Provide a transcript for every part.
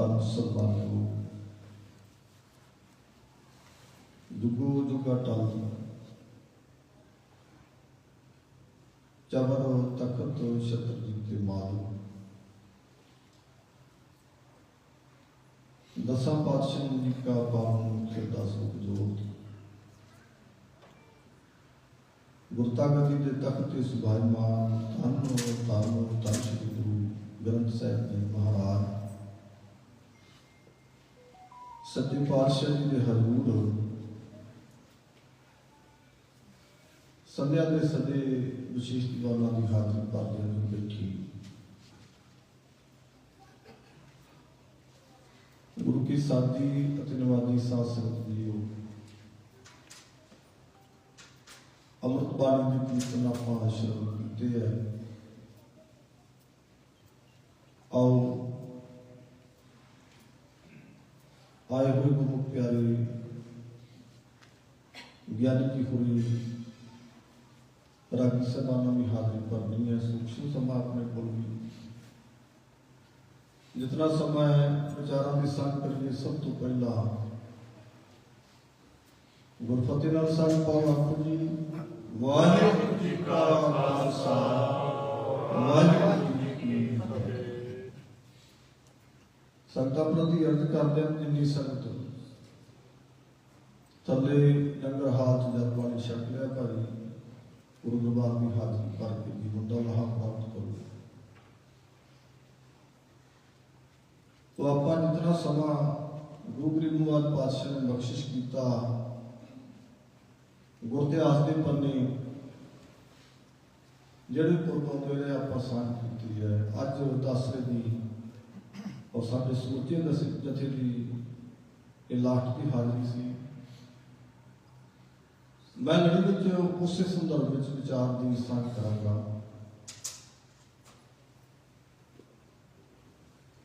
ਪਰਮ ਸਨਮਾਨਯੋਗ ਦੁਗੋ ਦੁਗਾ ਟਲ ਜਬਰ ਤਖਤ ਛਤਰ ਜਿੱਤੇ ਮਾਲ ਦਸਾਂ ਪਾਤਸ਼ਾਹਾਂ ਜੀ ਕਾ ਪਾਵਨ ਖਿਰਦਾ ਸੁਖ ਜੋਤ ਗੁਰਤਾਗਤੀ ਦੇ ਤਖਤ ਤੇ ਸੁਭਾਇਮਾਨ ਧੰਨ ਧੰਨ ਧੰਨ ਸ੍ਰੀ ਗੁਰੂ ਗ੍ਰੰਥ ਸਾਹਿਬ ਜੀ ਮਹਾਰਾਜ ਸੱਚੇ ਪਾਤਸ਼ਾਹ ਜੀ ਦੇ ਹਜ਼ੂਰ ਸੰਧਿਆ ਦੇ ਸਦੇ ਵਿਸ਼ੇਸ਼ ਦੀਵਾਨਾਂ ਦੀ ਹਾਜ਼ਰੀ ਕਰਦੇ ਨੂੰ ਬੈਠੀ ਗੁਰੂ ਕੀ ਸਾਦੀ ਅਤੇ ਨਵਾਦੀ ਸਾਧ ਸੰਗਤ ਜੀਓ ਅੰਮ੍ਰਿਤ ਬਾਣੀ ਦੀ ਕੀਰਤਨ ਆਪਾਂ ਸ਼ੁਰੂ ਕੀਤੇ ਹੈ ਆਓ ਆਏ ਹੋਏ ਗੁਰੂ ਪਿਆਰੇ ਗਿਆਨੀ ਕੀ ਹੋਈ ਰਾਗੀ ਸਭਾਵਾਂ ਵੀ ਹਾਜ਼ਰੀ ਭਰਨੀ ਹੈ ਸੂਖਸ਼ਮ ਸਮਾਂ ਆਪਣੇ ਕੋਲ ਵੀ ਜਿਤਨਾ ਸਮਾਂ ਹੈ ਵਿਚਾਰਾਂ ਦੀ ਸੰਗ ਕਰੀਏ ਸਭ ਤੋਂ ਪਹਿਲਾਂ ਗੁਰਫਤਿਹ ਨਾਲ ਸੰਗ ਪਾਉ ਆਖੋ ਜੀ ਵਾਹਿਗੁਰੂ ਜੀ ਕਾ ਖਾਲਸਾ ਵਾਹਿਗੁਰੂ ਜੀ ਕੀ ਫਤਿਹ ਸੰਗਤਾਂ ਪ੍ਰਤੀ ਅਰਜ਼ ਕਰਦੇ ਹਾਂ ਜਿੰਨੀ ਸੰਗਤ। ਥੱਲੇ ਲੰਗਰ ਹਾਲ ਚ ਜਦ ਪਾਣੀ ਛਕ ਲਿਆ ਭਾਈ, ਗੁਰੂ ਦਰਬਾਰ ਦੀ ਹਾਜ਼ਰੀ ਭਰ ਕੇ ਜੀਵਨ ਲਾਹਾ ਪ੍ਰਾਪਤ ਕਰੋ। ਤੋ ਆਪਾਂ ਜਿਤਨਾ ਸਮਾਂ ਗੁਰੂ ਗ੍ਰੰਥ ਸਾਹਿਬ ਪਾਤਸ਼ਾਹ ਨੇ ਬਖਸ਼ਿਸ਼ ਕੀਤਾ ਗੁਰਦਿਆਸ ਦੇ ਪੰਨੇ, ਜਿਹੜੇ ਪੁਰਖੋਂ ਤੋਂ ਜਿਹੜੇ ਆਪਾਂ ਸਾਂਝ ਕੀਤੀ ਹੈ, ਅੱਜ ਦਸਰੇ ਦੀ ਔਰ ਸਾਡੇ ਸੂਰਤੀ ਦਸ ਜਥੇ ਦੀ ਇਹ ਲਾਸਟ ਦੀ ਹਾਜ਼ਰੀ ਸੀ ਮੈਂ ਲੜੀ ਵਿੱਚ ਉਸੇ ਸੰਦਰਭ ਵਿੱਚ ਵਿਚਾਰ ਦੀ ਸਾਂਝ ਕਰਾਂਗਾ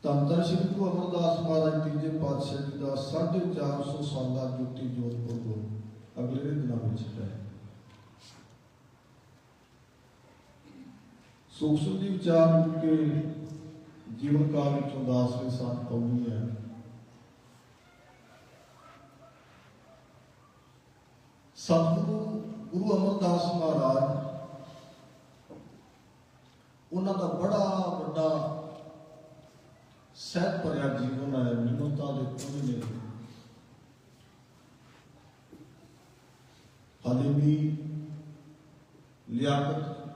ਤੰਤਰ ਸ਼੍ਰੀ ਗੁਰੂ ਅਮਰਦਾਸ ਮਹਾਰਾਜ ਤੀਜੇ ਪਾਤਸ਼ਾਹ ਜੀ ਦਾ 450 ਸਾਲਾ ਜੁੱਤੀ ਜੋਤ ਪੁਰਬ ਅਗਲੇ ਦੇ ਦਿਨਾਂ ਵਿੱਚ ਹੈ ਸੂਖਸ਼ਮ ਦੀ ਵਿਚਾਰ ਕੇ ਜੀਵਨ ਕਾਲ ਵਿੱਚ ਉਦਾਸਵੇਂ ਸਾਥ ਪਾਉਂਦੀ ਹੈ। ਸਤਿਗੁਰੂ, ਗੁਰੂ ਅਮਰਦਾਸ ਮਹਾਰਾਜ, ਉਹਨਾਂ ਦਾ ਬੜਾ ਵੱਡਾ ਸਹਿਤ ਭਰਿਆ ਜੀਵਨ ਹੈ ਨਿਮਰਤਾ ਦੇ ਕੋਈ ਨੇ ਹਾਲੇ ਵੀ ਲਿਆਕਤ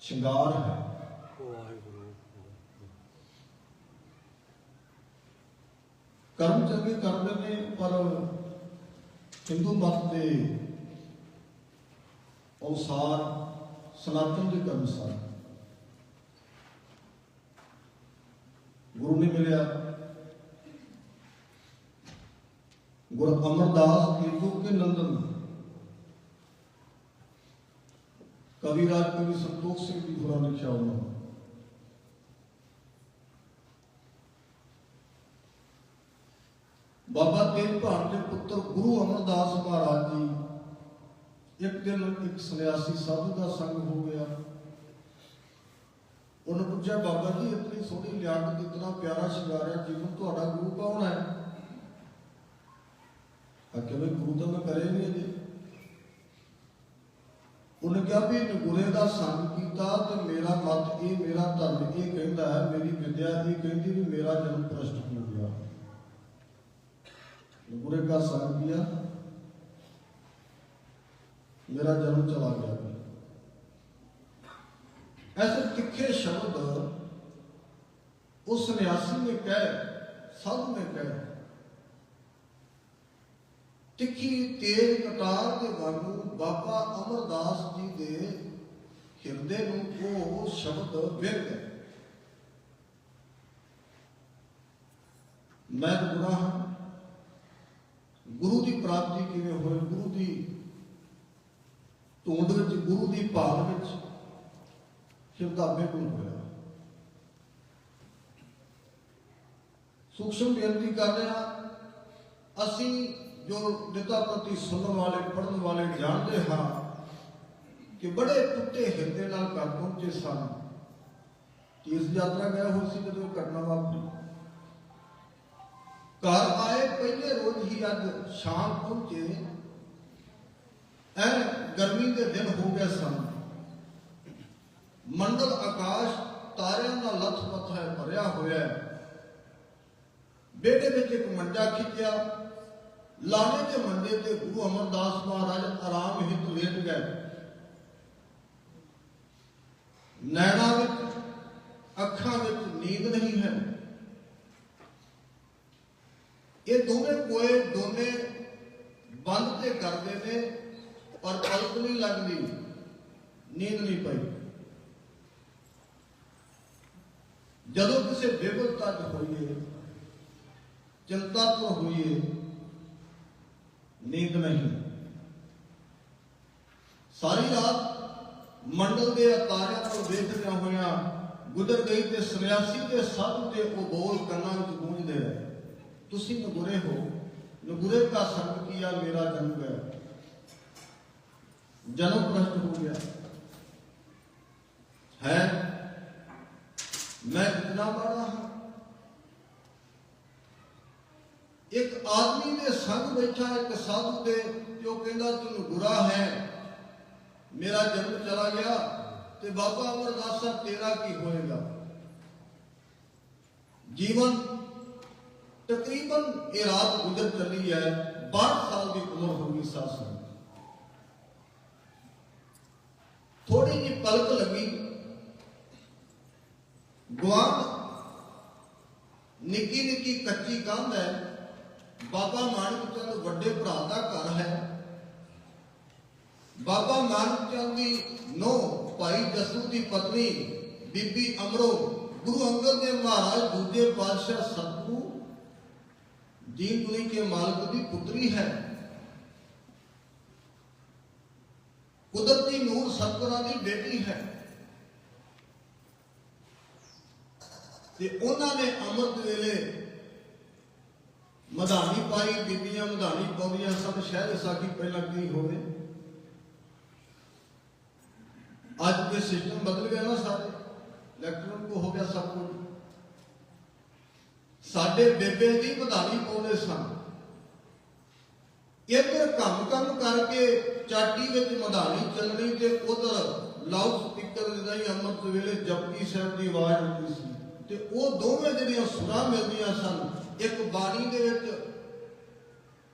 ਸ਼ਿੰਗਾਰ ਹੈ। ਕਰਮ ਚੰਗੇ ਕਰਦੇ ਨੇ ਪਰ ਹਿੰਦੂ ਮਤ ਦੇ ਅਨੁਸਾਰ ਸਨਾਤਨ ਦੇ ਕਰਮ ਸਨ ਗੁਰੂ ਨੇ ਮਿਲਿਆ ਗੁਰ ਅਮਰਦਾਸ ਕੀਤੂ ਕੇ ਨੰਦਨ ਕਵੀ ਰਾਜ ਕਵੀ ਸੰਤੋਖ ਸਿੰਘ ਜੀ ਹੋਰਾਂ ਲਿਖਿਆ ਉਹਨਾਂ ਨੇ। ਬਾਬਾ ਤੇਗ ਬਹਾਦਰ ਦੇ ਪੁੱਤਰ ਗੁਰੂ ਅਮਰਦਾਸ ਮਹਾਰਾਜ ਜੀ, ਇੱਕ ਦਿਨ ਇੱਕ ਸੰਨਿਆਸੀ ਸਾਧੂ ਦਾ ਸੰਗ ਹੋ ਗਿਆ। ਉਹਨੇ ਪੁੱਛਿਆ, ਬਾਬਾ ਜੀ, ਇਤਨੀ ਸੋਹਣੀ ਲਿਆਕਤ, ਇਤਨਾ ਪਿਆਰਾ ਸ਼ਿੰਗਾਰਿਆ ਜੀਵਨ ਤੁਹਾਡਾ ਗੁਰੂ ਕੌਣ ਹੈ? ਆਖਿਆ ਵੀ ਗੁਰੂ ਤਾਂ ਮੈਂ ਕਰੇ ਨਹੀਂ ਜੀ ਉਹਨੇ ਕਿਹਾ ਵੀ ਨਗੁਰੇ ਦਾ ਸੰਗ ਕੀਤਾ ਤੇ ਮੇਰਾ ਮਤ ਇਹ, ਮੇਰਾ ਧਰਮ ਇਹ ਕਹਿੰਦਾ ਹੈ, ਮੇਰੀ ਵਿਦਿਆ ਇਹ ਕਹਿੰਦੀ ਵੀ ਮੇਰਾ ਜਨਮ ਭ੍ਰਸ਼ਟ ਪੂਰੇ ਕਰ ਸਕਦੀ ਆ। ਮੇਰਾ ਜਨਮ ਚਲਾ ਗਿਆ। ਐਸੇ ਤਿੱਖੇ ਸ਼ਬਦ ਉਸ ਸੰਨਿਆਸੀ ਨੇ ਕਹਿ, ਸਾਧੂ ਨੇ ਕਹਿ। ਤਿੱਖੀ ਤੇਜ ਕਟਾਰ ਦੇ ਵਾਂਗੂ ਬਾਬਾ ਅਮਰਦਾਸ ਜੀ ਦੇ ਹਿਰਦੇ ਨੂੰ ਉਹ ਸ਼ਬਦ ਵਿਰ ਗਏ। ਮੈਂ ਬੁਰਾ ਹਾਂ ਗੁਰੂ ਦੀ ਪ੍ਰਾਪਤੀ ਕਿਵੇਂ ਹੋਏ? ਗੁਰੂ ਦੀ ਧੁੰਦ ਵਿੱਚ, ਗੁਰੂ ਦੀ ਭਾਲ ਵਿੱਚ ਸ਼ਰਧਾਵੇ ਬੇਗੁਨ ਹੋਇਆ ਸੂਖਸ਼ਮ ਬੇਨਤੀ ਕਰ ਹਾਂ, ਅਸੀਂ ਜੋ ਦਿੱਤਾ ਪ੍ਰਤੀ ਸੁਣਨ ਵਾਲੇ ਪੜਨ ਵਾਲੇ ਜਾਣਦੇ ਹਾਂ ਕਿ ਬੜੇ ਟੁੱਟੇ ਹਿਰਦੇ ਨਾਲ ਘਰ ਪਹੁੰਚੇ ਸਨ। ਤੀਰਥ ਯਾਤਰਾ ਗਏ ਹੋਏ ਸੀ ਜਦੋਂ ਇਹ ਘਟਨਾ ਵਾਪਰੀ। ਘਰ ਆਏ, ਪਹਿਲੇ ਰੋਜ਼ ਹੀ ਅੱਜ ਸ਼ਾਮ ਪਹੁੰਚੇ। ਐ ਗਰਮੀ ਦੇ ਦਿਨ ਹੋ ਗਏ ਸਨ। ਮੰਡਲ ਆਕਾਸ਼ ਤਾਰਿਆਂ ਦਾ ਲਥਪਥ ਹੈ ਭਰਿਆ ਹੋਇਆ ਹੈ। ਬੇਟੇ ਵਿੱਚ ਇੱਕ ਮੰਜਾ ਖਿੱਚਿਆ। ਲਾਣੇ ਦੇ ਮੰਜੇ ਤੇ ਗੁਰੂ ਅਮਰਦਾਸ ਮਹਾਰਾਜ ਆਰਾਮ ਹਿਤ ਲੇਟ ਗਏ। ਨੈਣਾ ਵਿੱਚ, ਅੱਖਾਂ ਵਿੱਚ ਨੀਂਦ ਨਹੀਂ ਹੈ। ਇਹ ਦੋਵੇਂ ਕੋਏ ਦੋਨੇ ਬੰਦ ਤੇ ਕਰਦੇ ਨੇ ਪਰ ਪਲਕ ਨਹੀਂ ਲੱਗਦੀ ਨੀਂਦ ਨਹੀਂ ਪਈ ਜਦੋਂ ਕਿਸੇ ਬੇਬਲਤਾ ਚ ਹੋਈਏ ਚਿੰਤਾ ਤੋਂ ਹੋਈਏ ਨੀਂਦ ਨਹੀਂ ਸਾਰੀ ਰਾਤ ਮੰਡਲ ਦੇ ਤਾਰਿਆਂ ਨੂੰ ਦੇਖਦਿਆਂ ਹੋਇਆਂ ਗੁਜ਼ਰ ਗਈ ਤੇ ਸੰਨਿਆਸੀ ਦੇ ਸਾਧੂ ਦੇ ਉਹ ਬੋਲ ਕੰਨਾਂ ਵਿੱਚ ਗੂੰਜਦੇ ਰਹੇ ਤੁਸੀਂ ਨਗੁਰੇ ਹੋ ਨਗੁਰੇ ਦਾ ਸੰਗ ਕੀਆ ਮੇਰਾ ਜਨਮ ਹੈ। ਜਨਮ ਭ੍ਰਸ਼ਟ ਹੋ ਗਿਆ। ਹੈ, ਮੈਂ ਕਿਤਨਾ ਬੜਾ ਹਾਂ? ਇੱਕ ਆਦਮੀ ਦੇ ਸੰਗ ਬੈਠਾ ਇੱਕ ਸਾਧੂ ਦੇ ਜੋ ਕਹਿੰਦਾ ਤੂੰ ਬੁਰਾ ਹੈ। ਮੇਰਾ ਜਨਮ ਚਲਾ ਗਿਆ, ਤੇ ਬਾਬਾ ਅਮਰਦਾਸ ਸਾਹਿਬ, ਤੇਰਾ ਕੀ ਹੋਏਗਾ? ਜੀਵਨ ਤਕਰੀਬਨ ਇਹ ਰਾਤ ਗੁਜ਼ਰ ਚੱਲੀ ਹੈ 12 ਸਾਲ ਦੀ ਉਮਰ ਹੋ ਗਈ ਸਾਸ ਨੂੰ ਥੋੜੀ ਜਿਹੀ ਪਲਕ ਲੱਗੀ ਗਵਾਂਡ ਨਿੱਕੀ ਨਿੱਕੀ ਕੱਚੀ ਕੰਧ ਹੈ ਬਾਬਾ ਮਾਨਕ ਚੰਦ ਵੱਡੇ ਭਰਾ ਦਾ ਘਰ ਹੈ ਬਾਬਾ ਮਾਨਕ ਚੰਦ ਦੀ ਨੋ ਭਾਈ ਜਸੂ ਦੀ ਪਤਨੀ ਬੀਬੀ ਅਮਰੋ ਗੁਰੂ ਅੰਗਦ ਦੇਵ ਮਹਾਰਾਜ ਦੂਜੇ ਪਾਤਸ਼ਾਹ ਸਤਗੁਰੂ ਦੀਨ ਦੁਨੀ ਕੇ ਮਾਲਕ ਦੀ ਪੁੱਤਰੀ ਹੈ? ਕੁਦਰਤੀ ਨੂਰ ਸਤਗੁਰਾਂ ਦੀ ਬੇਟੀ ਹੈ। ਤੇ ਉਹਨਾਂ ਨੇ ਅੰਮ੍ਰਿਤ ਵੇਲੇ ਮਧਾਨੀ ਪਾਈ, ਬੀਬੀਆਂ ਮਧਾਨੀ ਪਾਉਂਦੀਆਂ, ਸਭ ਸ਼ਹਿਰ ਸਾਖੀ ਪਹਿਲਾਂ ਕੀ ਹੋਵੇ ਅੱਜ ਦੇ ਸਿਸਟਮ ਬਦਲ ਗਿਆ ਨਾ ਸਾਰੇ। ਇਲੈਕਟ੍ਰੋਨਿਕ ਹੋ ਗਿਆ ਸਭ ਕੁਝ। ਸਾਡੇ ਬੇਬੇ ਦੀ ਮਧਾਨੀ ਪਾਉਂਦੇ ਸਨ। ਇੱਧਰ ਕੰਮ ਕੰਮ ਕਰਕੇ ਚਾਟੀ ਵਿੱਚ ਮਧਾਨੀ ਚੱਲਣੀ ਤੇ ਉਧਰ ਲਾਊਡ ਸਪੀਕਰ ਦੇ ਰਾਹੀਂ ਅੰਮ੍ਰਿਤ ਵੇਲੇ ਜਪਜੀ ਸਾਹਿਬ ਦੀ ਆਵਾਜ਼ ਆਉਂਦੀ ਸੀ। ਤੇ ਉਹ ਦੋਵੇਂ ਜਿਹੜੀਆਂ ਸੁਰਾਂ ਮਿਲਦੀਆਂ ਸਨ, ਇੱਕ ਬਾਣੀ ਦੇ ਵਿੱਚ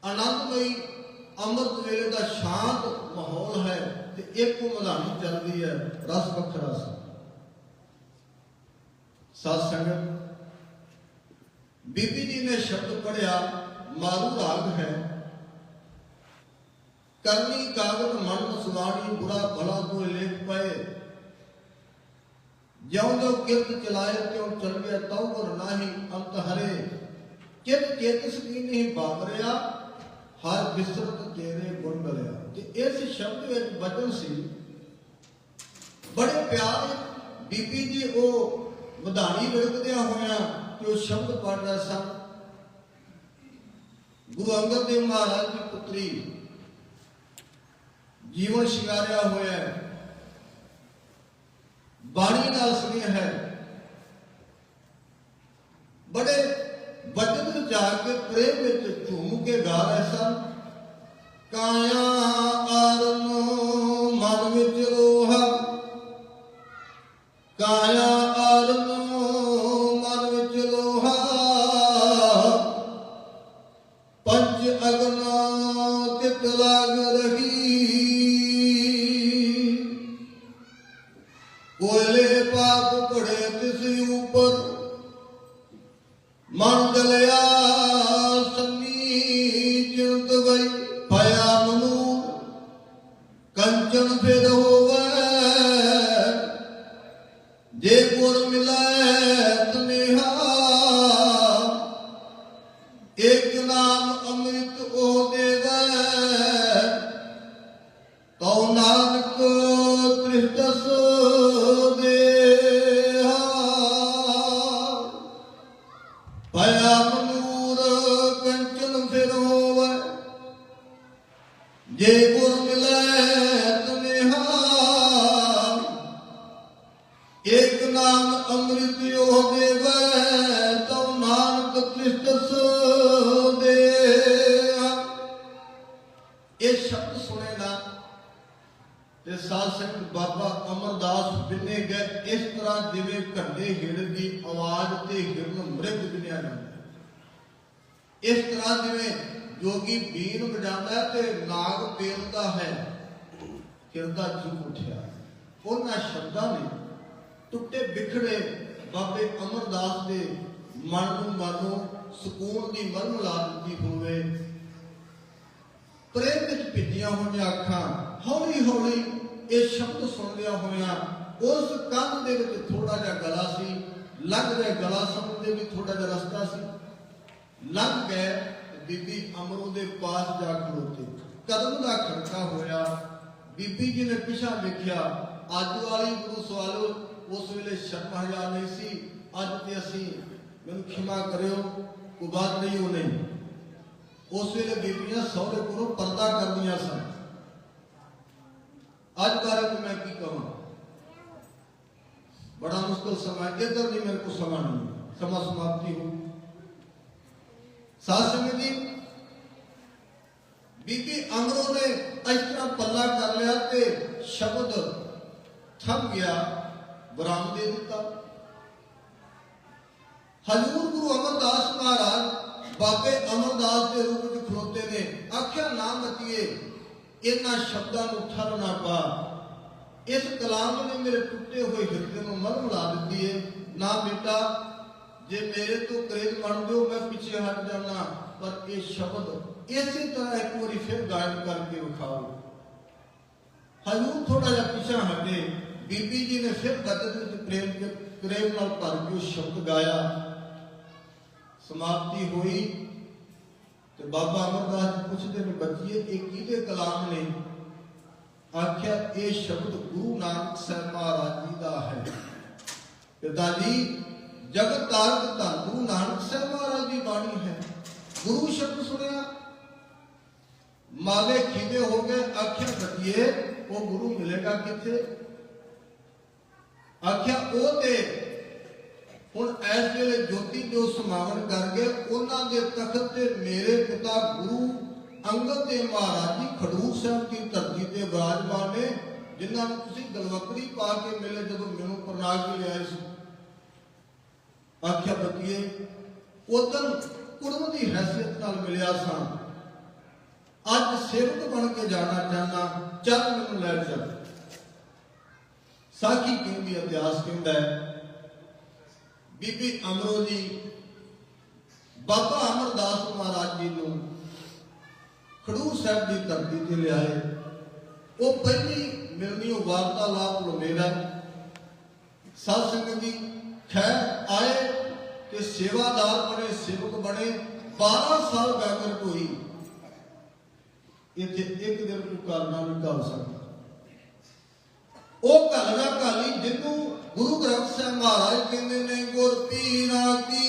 ਆਨੰਦਮਈ ਅੰਮ੍ਰਿਤ ਵੇਲੇ ਦਾ ਸ਼ਾਂਤ ਮਾਹੌਲ ਹੈ ਤੇ ਇੱਕ ਮਧਾਨੀ ਚੱਲਦੀ ਹੈ ਰਸ ਵੱਖਰਾ ਸੀ। ਸਾਧ ਸੰਗਤ ਬੀਬੀ ਜੀ ਨੇ ਸ਼ਬਦ ਪੜਿਆ ਮਾਰੂ ਰਾਗ ਹੈ। ਕਰਨੀ ਕਾਗਤ ਮਨ ਸੁਵਾਣੀ ਬੁਰਾ ਭਲਾ ਤੋਂ ਲੇਖ ਪਏ। ਜਿਉਂ ਜੋ ਕਿਰਤ ਚਲਾਏ, ਤਿਉ ਚਲ ਗਿਆ ਤਉ ਗੁਰ ਨਾਹੀ ਅੰਤ ਹਰੇ। ਕਿਤ ਚੇਤਸ ਕੀ ਨਹੀਂ ਬਾਬਰਿਆ ਹਰ ਬਿਸਰਤ ਤੇਰੇ ਗੁਣ ਗਲਿਆ ਤੇ ਇਸ ਸ਼ਬਦ ਵਿੱਚ ਵਚਨ ਸੀ, ਬੜੇ ਪਿਆਰ ਵਿੱਚ ਬੀਬੀ ਜੀ ਉਹ ਵਧਾਣੀ ਵਿੜਕਦਿਆਂ ਹੋਇਆਂ ਕਿ ਸ਼ਬਦ ਪੜ ਰਿਹਾ ਸਨ ਗੁਰੂ ਅੰਗਦ ਦੇਵ ਮਹਾਰਾਜ ਦੀ ਪੁੱਤਰੀ ਜੀਵਨ ਸ਼ਿੰਗਾਰਿਆ ਹੋਇਆ ਹੈ। ਬਾਣੀ ਨਾਲ ਸੁਣਿਆ ਹੈ। ਬੜੇ ਬਚਨ ਜਾ ਕੇ ਪ੍ਰੇਮ ਵਿੱਚ ਝੂਮ ਕੇ ਗਾ ਰਹੇ ਸਨ ਕਾਇਆ ਆਰਨ ਤਿਤ ਰਹੀ ਕੋਲੇ ਪਾਪ ਘੜੇ ਤਿਸ ਉਪਰ ਮਨ ਗਲਿਆ nuestras ਅਮਰਦਾਸ ਗਏ ਇਸ ਤਰ੍ਹਾਂ ਜਿਵੇਂ ਘੰਡੇ ਹਿਰਨ ਦੀ ਆਵਾਜ਼ ਤੇ ਹਿਰਨ ਮ੍ਰਿਗ ਬਿਨਿਆ ਜਾਂਦਾ ਇਸ ਤਰ੍ਹਾਂ ਜਿਵੇਂ ਜੋਗੀ ਬੀਨ ਵਜਾਉਂਦਾ ਤੇ ਨਾਗ ਪੇਲਦਾ ਹੈ ਹਿਰਦਾ ਝੁਕ ਉੱਠਿਆ। ਉਹਨਾਂ ਸ਼ਬਦਾਂ ਨੇ ਟੁੱਟੇ ਵਿਖੜੇ ਬਾਬੇ ਅਮਰਦਾਸ ਦੇ ਮਨ ਨੂੰ ਮਾਨੋ ਸਕੂਨ ਦੀ ਮਰਮ ਲਾ ਦਿੱਤੀ ਹੋਵੇ। ਪ੍ਰੇਮ ਵਿੱਚ ਭਿੱਜੀਆਂ ਹੋਈਆਂ ਅੱਖਾਂ ਹੌਲੀ ਹੌਲੀ ਇਹ ਸ਼ਬਦ ਸੁਣਦਿਆਂ ਹੋਇਆਂ ਉਸ ਕੰਨ ਦੇ ਵਿੱਚ ਥੋੜਾ ਜਿਹਾ ਗਲਾ ਸੀ, ਲੰਘ ਗਏ ਗਲਾ ਸਮਝਦੇ ਵੀ ਥੋੜਾ ਜਿਹਾ ਰਸਤਾ ਸੀ। ਲੰਘ ਗਏ ਬੀਬੀ ਅਮਰੋ ਦੇ ਪਾਸ ਜਾ ਖੜੋਤੇ। ਕਦਮ ਦਾ ਖੜਕਾ ਹੋਇਆ। ਬੀਬੀ ਜੀ ਨੇ ਪਿਛਾ ਵੇਖਿਆ ਅੱਜ ਵਾਲੀ ਗੁਰੂ ਸਵਾਲੋ ਉਸ ਵੇਲੇ ਸ਼ਰਮ ਹਜਾ ਨਹੀਂ ਸੀ। ਅੱਜ ਤੇ ਅਸੀਂ ਮੈਨੂੰ ਖਿਮਾ ਕਰਿਓ, ਕੋਈ ਬਾਤ ਨਹੀਂ ਉਹ ਨਹੀਂ। ਉਸ ਵੇਲੇ ਬੀਬੀਆਂ ਸਹੁਰੇ ਕੋਲੋਂ ਪਰਦਾ ਕਰਦੀਆਂ ਸਨ। ਅੱਜ ਬਾਰੇ ਨੂੰ ਮੈਂ ਕੀ ਕਹਾਂ? ਬੜਾ ਮੁਸ਼ਕਲ ਸਮਾਂ ਹੈ। ਇੱਧਰ ਨਹੀਂ ਮੇਰੇ ਕੋਲ ਸਮਾਂ ਨਹੀਂ ਹੈ। ਸਮਾਂ ਸਮਾਪਤੀ ਹੋ ਸਾਧ ਬੀਬੀ ਅਮਰੋ ਨੇ ਇਸ ਤਰ੍ਹਾਂ ਪੱਲਾ ਕਰ ਲਿਆ ਤੇ ਸ਼ਬਦ ਥੰਮ ਗਿਆ ਵਿਰਾਮ ਦੇ ਦਿੱਤਾ ਹਜ਼ੂਰ ਗੁਰੂ ਅਮਰਦਾਸ ਮਹਾਰਾਜ ਬਾਬੇ ਅਮਰਦਾਸ ਦੇ ਰੂਪ ਵਿੱਚ ਖਲੋਤੇ ਨੇ ਆਖਿਆ ਨਾ ਮਤੀਏ ਇਹਨਾਂ ਸ਼ਬਦਾਂ ਨੂੰ ਠਰ ਨਾ ਪਾ ਇਸ ਕਲਾਮ ਨੇ ਮੇਰੇ ਟੁੱਟੇ ਹੋਏ ਹਿਰਦੇ ਨੂੰ ਮਰਮ ਲਾ ਦਿੱਤੀ ਏ। ਨਾ ਬੇਟਾ, ਜੇ ਮੇਰੇ ਤੋਂ ਕਰੇਜ ਬਣ ਦਿਓ ਮੈਂ ਪਿੱਛੇ ਹਟ ਜਾਣਾ। ਪਰ ਇਹ ਸ਼ਬਦ ਇਸੇ ਤਰ੍ਹਾਂ ਇੱਕ ਵਾਰੀ ਫਿਰ ਗਾਇਨ ਕਰਕੇ ਵਿਖਾਓ ਹਜ਼ੂਰ ਥੋੜਾ ਜਿਹਾ ਪਿੱਛੇ ਹਟੇ। ਬੀਬੀ ਜੀ ਨੇ ਫਿਰ ਬਦਨ ਵਿੱਚ ਪ੍ਰੇਮ ਦੇ ਪ੍ਰੇਮ ਨਾਲ ਭਰ ਕੇ ਸ਼ਬਦ ਗਾਇਆ। ਸਮਾਪਤੀ ਹੋਈ ਤੇ ਬਾਬਾ ਅਮਰਦਾਸ ਜੀ ਪੁੱਛਦੇ ਨੇ, ਬੱਚੀਏ, ਇਹ ਕਿਹਦੇ ਕਲਾਮ ਨੇ? ਆਖਿਆ ਇਹ ਸ਼ਬਦ ਗੁਰੂ ਨਾਨਕ ਸਾਹਿਬ ਮਹਾਰਾਜ ਜੀ ਦਾ ਹੈ ਪਿਤਾ ਜੀ ਜਗਤ ਤਾਰਕ ਧੰਨ ਗੁਰੂ ਨਾਨਕ ਸਾਹਿਬ ਮਹਾਰਾਜ ਦੀ ਬਾਣੀ ਹੈ ਗੁਰੂ ਸ਼ਬਦ ਸੁਣਿਆ ਮਾਲੇ ਖੀਵੇ ਹੋ ਗਏ ਆਖਿਆ ਬੱਚੀਏ ਉਹ ਗੁਰੂ ਮਿਲੇਗਾ ਕਿੱਥੇ ਆਖਿਆ ਉਹ ਤੇ ਹੁਣ ਇਸ ਵੇਲੇ ਜੋਤੀ ਜੋ ਸਮਾਗਮ ਕਰ ਗਏ ਉਹਨਾਂ ਦੇ ਤਖਤ ਤੇ ਮੇਰੇ ਪਿਤਾ ਗੁਰੂ ਅੰਗਦ ਦੇਵ ਮਹਾਰਾਜ ਜੀ ਖਡੂਰ ਸਾਹਿਬ ਦੀ ਧਰਤੀ ਤੇ ਵਿਰਾਜਮਾਨ ਨੇ, ਜਿਨ੍ਹਾਂ ਨੂੰ ਤੁਸੀਂ ਗਲਵਕੜੀ ਪਾ ਕੇ ਮਿਲੇ ਜਦੋਂ ਮੈਨੂੰ ਪ੍ਰਨਾਗ ਕੇ ਲਿਆਏ ਸੀ। ਆਖਿਆ, ਬਤੀਏ ਉਦੋਂ ਕੁੜਮ ਦੀ ਹੈਸੀਅਤ ਨਾਲ ਮਿਲਿਆ ਸਾਂ। ਅੱਜ ਸੇਵਕ ਬਣ ਕੇ ਜਾਣਾ ਚਾਹਨਾ ਚੱਲ ਮੈਨੂੰ ਲੈ ਚੱਲ ਸਾਖੀ ਕਹਿੰਦੀ ਇਤਿਹਾਸ ਕਹਿੰਦਾ ਹੈ। ਬੀਬੀ ਅਮਰੋ ਜੀ, ਬਾਬਾ ਅਮਰਦਾਸ ਮਹਾਰਾਜ ਜੀ ਨੂੰ ਖਡੂਰ ਸਾਹਿਬ ਦੀ ਧਰਤੀ ਤੇ ਲਿਆਏ। ਉਹ ਪਹਿਲੀ ਮਿਲਣੀ ਉਹ ਵਾਰਤਾਲਾਪ ਲੋਵੇਰਾ ਸਾਧ ਸੰਗਤ ਜੀ, ਖੈਰ ਆਏ ਤੇ ਸੇਵਾਦਾਰ ਬਣੇ, ਸੇਵਕ ਬਣੇ 12 ਸਾਲ ਗਾਗਰ ਕੋਈ ਇੱਥੇ ਇੱਕ ਦਿਨ ਨੂੰ ਕਰਨਾ ਨਹੀਂ ਕਰ ਸਕਦਾ। ਉਹ ਘਰ ਦਾ ਘਾਲੀ ਜਿਹਨੂੰ ਗੁਰੂ ਗ੍ਰੰਥ ਸਾਹਿਬ ਮਹਾਰਾਜ ਕਹਿੰਦੇ ਨੇ, ਗੁਰ ਪੀਰਾਂ ਕੀ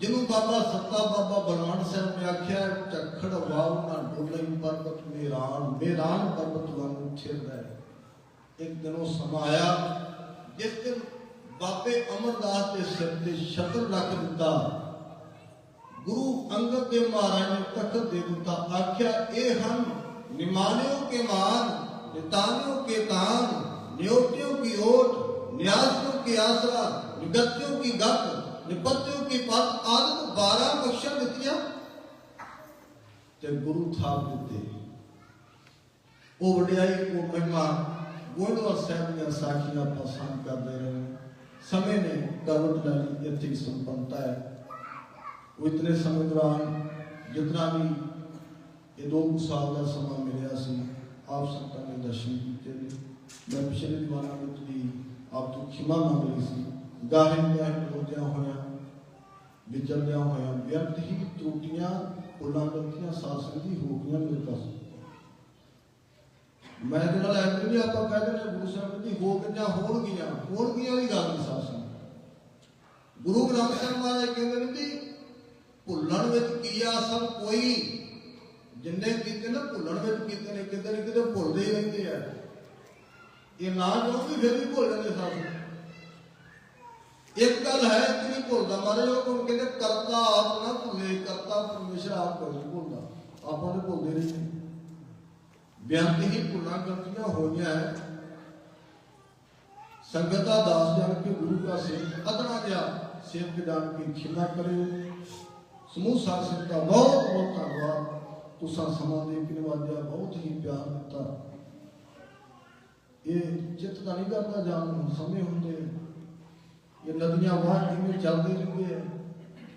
ਜਿਹਨੂੰ ਬਾਬਾ ਸੱਤਾ ਬਾਬਾ ਬਲਵੰਡ ਸਾਹਿਬ ਨੇ ਆਖਿਆ ਚੱਖੜ ਵਾਉ ਨਾ ਡੋਲੇ ਪਰਬਤ ਮੇਰਾਨ ਮੇਰਾਨ ਪਰਬਤ ਵਾਂਗੂ ਛਿਰਦਾ ਹੈ ਇੱਕ ਦਿਨ ਉਹ ਸਮਾਂ ਆਇਆ, ਜਿਸ ਦਿਨ ਬਾਬੇ ਅਮਰਦਾਸ ਦੇ ਸਿਰ ਤੇ ਸ਼ਤਰ ਰੱਖ ਦਿੱਤਾ। ਗੁਰੂ ਅੰਗਦ ਦੇਵ ਮਹਾਰਾਜ ਨੇ ਤਖਤ ਦੇ ਦਿੱਤਾ। ਆਖਿਆ, ਇਹ ਹਨ ਨਿਮਾਨਿਓ ਕੇ ਮਾਨ ਨਿਤਾਨਿਓ ਕੇ ਤਾਨ ਨਿਯੋਟਿਓ ਕੀ ਓਟ, ਨਿਆਸਿਓ ਕੀ ਆਸਰਾ, ਨਿਗਤਿਓ ਕੀ ਗਤ। ਨਿਪਤਿਓ ਕੀ ਪਤ ਆਦਿ 12 ਬਖਸ਼ਾਂ ਦਿੱਤੀਆਂ ਤੇ ਗੁਰੂ ਥਾਪ ਦਿੱਤੇ ਉਹ ਵਡਿਆਈ ਉਹ ਮਹਿਮਾ ਗੋਇੰਦਵਾਲ ਸਾਹਿਬ ਦੀਆਂ ਸਾਖੀਆਂ ਆਪਾਂ ਸਾਂਭ ਕਰਦੇ ਰਹੇ ਸਮੇਂ ਨੇ ਕਰਵਟ ਲਈ ਇੱਥੇ ਹੀ ਸੰਪੰਨਤਾ ਹੈ ਉਹ ਇਤਨੇ ਸਮੇਂ ਦੌਰਾਨ ਜਿਤਨਾ ਵੀ ਇਹ ਦੋ ਕੁ ਸਾਲ ਦਾ ਸਮਾਂ ਮਿਲਿਆ ਸੀ ਆਪ ਸੰਤਾਂ ਨੇ ਦਰਸ਼ਨ ਕੀਤੇ ਨੇ ਮੈਂ ਪਿਛਲੇ ਦੀਵਾਨਾਂ ਵਿੱਚ ਵੀ ਆਪ ਤੋਂ ਖਿਮਾ ਰੋਦਿਆਂ ਹੋਇਆਂ ਵਿਚਰਦਿਆਂ ਹੋਇਆ ਵਿਅਰਥ ਹੀ ਤਰੁੱਟੀਆਂ ਭੁੱਲਾਂ ਗਲਤੀਆਂ ਸਾਸਨ ਹੋ ਗਈਆਂ ਮੇਰੇ ਪਾਸ। ਮੈਂ ਜਿਹੜਾ ਲੈ ਵੀ ਆਪਾਂ ਕਹਿੰਦੇ ਨੇ ਗੁਰੂ ਸਾਹਿਬ ਦੀ ਹੋ ਗਈਆਂ, ਹੋਣਗੀਆਂ ਹੋਣਗੀਆਂ ਦੀ ਗੱਲ ਨਹੀਂ ਸਾਸਨ ਗੁਰੂ ਗ੍ਰੰਥ ਸਾਹਿਬ ਮਹਾਰਾਜ ਕਹਿੰਦੇ ਨੇ ਜੀ ਭੁੱਲਣ ਵਿੱਚ ਕੀਆ ਸਭ ਕੋਈ, ਜਿੰਨੇ ਕੀਤੇ ਨਾ ਭੁੱਲਣ ਵਿੱਚ ਕੀਤੇ ਨੇ, ਕਿਤੇ ਨਾ ਕਿਤੇ ਭੁੱਲਦੇ ਹੀ ਰਹਿੰਦੇ ਆ। ਇਹ ਨਾ ਜੋ ਵੀ ਫਿਰ ਵੀ ਭੁੱਲ ਜਾਂਦੇ ਸਭ ਇੱਕ ਗੱਲ ਹੈ ਕਿ ਭੁੱਲਦਾ ਮਹਾਰਾਜ ਉਹ ਕੋਲ ਕਹਿੰਦੇ ਕਰਤਾ ਆਪ ਨਾ ਭੁੱਲੇ, ਕਰਤਾ ਪਰਮੇਸ਼ਰ ਆਪ ਕੋਈ ਭੁੱਲਦਾ। ਆਪਾਂ ਨੇ ਭੁੱਲਦੇ ਰਹਿੰਦੇ ਬੇਅੰਤ ਹੀ ਭੁੱਲਾਂ ਗਲਤੀਆਂ ਹੋਈਆਂ ਸੰਗਤ ਦਾ ਦਾਸ ਜਾਣ ਕੇ ਗੁਰੂ ਦਾ ਸੇਵਕ ਅਦਨਾ ਗਿਆ ਸੇਵਕ ਜਾਣ ਕੇ ਖਿਮਾ ਕਰਿਓ। ਸਮੂਹ ਸਾਧ ਸੰਗਤ ਦਾ ਬਹੁਤ ਬਹੁਤ ਧੰਨਵਾਦ। ਤੁਸਾਂ ਸਮਾਂ ਦੇ ਕੇ ਨਵਾਜਿਆ, ਬਹੁਤ ਹੀ ਪਿਆਰ ਦਿੱਤਾ। ਇਹ ਚਿੱਤ ਦਾ ਨਹੀਂ ਕਰਦਾ, ਜਾਣ ਸਮੇਂ ਹੁੰਦੇ। ਨੇ। ਇਹ ਨਦੀਆਂ ਵਾਹ ਕਿਵੇਂ ਰਹਿੰਦੇ ਆ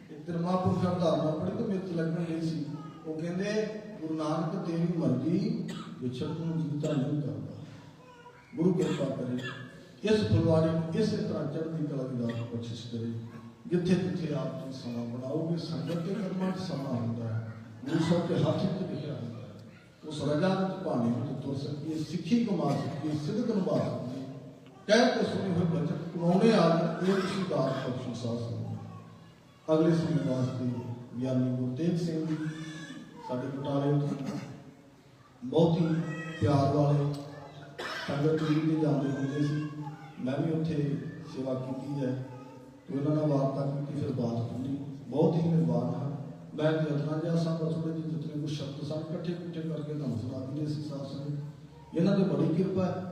ਇੱਕ ਦਿਨ ਦਾ ਧਾਰਨਾ ਪੜ੍ਹੀ ਤੇ ਮੇਰੇ ਤੇ ਲੱਗਣ ਗਈ ਸੀ। ਉਹ ਕਹਿੰਦੇ, ਗੁਰੂ ਨਾਨਕ ਤੇਰੀ ਮਰਜ਼ੀ, ਵਿਛੜ ਨੂੰ ਜੀਤਾ ਨਹੀਂ ਕਰਦਾ ਗੁਰੂ ਕਿਰਪਾ ਕਰੇ, ਇਸ ਫੁਲਵਾੜੀ ਨੂੰ ਇਸੇ ਤਰ੍ਹਾਂ ਚੜ੍ਹਦੀ ਕਲਾ ਦੀ ਦਾਤ ਬਖਸ਼ਿਸ਼ ਕਰੇ, ਜਿੱਥੇ ਜਿੱਥੇ ਆਪ ਜੀ ਸਮਾਂ ਬਣਾਓਗੇ, ਸੰਗਤ ਦੇ ਕਰਮਾਂ 'ਚ ਸਮਾਂ ਹੁੰਦਾ ਹੈ। ਗੁਰੂ ਸਾਹਿਬ ਦੇ ਹੱਥ ਵਿੱਚ ਲਿਖਿਆ ਹੁੰਦਾ ਹੈ, ਉਸ ਰਜਾ ਵਿੱਚ ਪਾਣੀ ਵਿੱਚ ਤੁਰ ਸਕੀਏ, ਸਿੱਖੀ ਕਮਾ ਸਕੀਏ ਸਿੱਧਕ ਨਿਭਾ ਸਕੀਏ। ਕਹਿ ਕੇ ਸੁਣੀ ਹੋਈ ਬਚਨ ਕਮਾਉਣੇ ਆ ਗਏ, ਇਹ ਤੁਸੀਂ ਦਾਤ ਬਖਸ਼ੀ ਸਾਧ ਅਗਲੇ ਸਮੇਂ ਵਾਸਤੇ ਗਿਆਨੀ ਗੁਰਤੇਜ ਸਿੰਘ ਜੀ, ਸਾਡੇ ਬਟਾਲੇ ਬਹੁਤ ਹੀ ਪਿਆਰ ਵਾਲੇ ਸੰਗਤ ਜੀ ਦੇ ਜਾਂਦੇ ਹੁੰਦੇ ਸੀ। ਮੈਂ ਵੀ ਉੱਥੇ ਸੇਵਾ ਕੀਤੀ ਹੈ ਤੇ ਉਹਨਾਂ ਨਾਲ ਵਾਰਤਾ ਕੀਤੀ, ਫਿਰ ਬਾਤ ਹੁੰਦੀ। ਬਹੁਤ ਹੀ ਮਿਹਰਬਾਨ ਹਨ ਮੈਂ ਜਤਨਾ ਜਿਹਾ ਸਾਹਿਬ ਥੋੜੇ ਜਿਹੇ ਜਿਤਨੇ ਕੁ ਸ਼ਬਦ ਸਭ ਇਕੱਠੇ ਇਕੱਠੇ ਕਰਕੇ ਤੁਹਾਨੂੰ ਸੁਣਾ ਦਿੰਦੇ ਸੀ ਸਾਧ ਸੰਗਤ। ਇਹਨਾਂ ਤੇ ਬੜੀ ਕਿਰਪਾ ਹੈ।